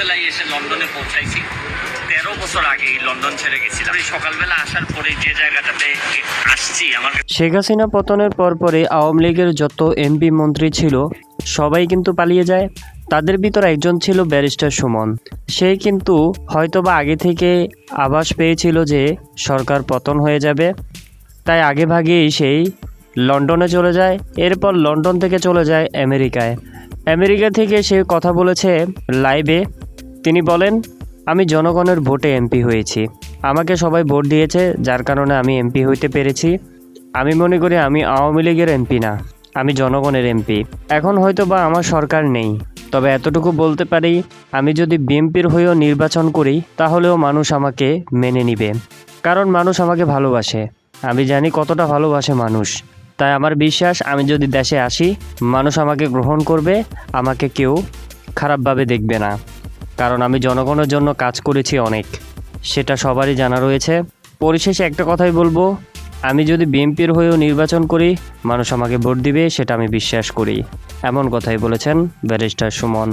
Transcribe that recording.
সকালবেলায় এসে লন্ডনে পৌঁছাইছি। তেরো বছর আগে লন্ডন ছেড়ে গেছিলাম। এই সকালবেলা আসার পরে যে জায়গাটাতে আসছি, আমার শেখ হাসিনা পতনের পরপরই আওয়ামী লীগের যত এমপি মন্ত্রী ছিল, সবাই কিন্তু পালিয়ে যায়। তাদের ভিতর একজন ছিল ব্যারিস্টার সুমন। সে কিন্তু হয়তোবা আগে থেকে আভাস পেয়েছিল যে সরকার পতন হয়ে যাবে। তাই আগে ভাগেই সেই লন্ডনে চলে যায়। এরপর লন্ডন থেকে চলে যায় আমেরিকায়। আমেরিকা থেকে সে কথা বলেছে লাইভে তিনি বলেন, আমি জনগণের ভোটে এমপি হয়েছি। আমাকে সবাই ভোট দিয়েছে, যার কারণে আমি এমপি হইতে পেরেছি। আমি মনে করি আমি আওয়ামী লীগের এমপি না, আমি জনগণের এমপি। এখন হয়তো বা আমার সরকার নেই। তবে এতটুকু বলতে পারি, আমি যদি বিএমপির হয়েও নির্বাচন করি, তাহলেও মানুষ আমাকে মেনে নিবে। কারণ মানুষ আমাকে ভালোবাসে। আমি জানি কতটা ভালোবাসে মানুষ। তাই আমার বিশ্বাস, আমি যদি দেশে আসি, মানুষ আমাকে গ্রহণ করবে, আমাকে কেউ খারাপভাবে দেখবে না। কারণ আমি জনগণের জন্য কাজ করেছি অনেক। সেটা সবারই জানা রয়েছে। পরিশেষে একটা কথাই বলব, আমি যদি বিএনপির হয়েও নির্বাচন করি, মানুষ আমাকে ভোট দিবে, সেটা আমি বিশ্বাস করি। এমন কথাই বলেছেন ব্যারিস্টার সুমন।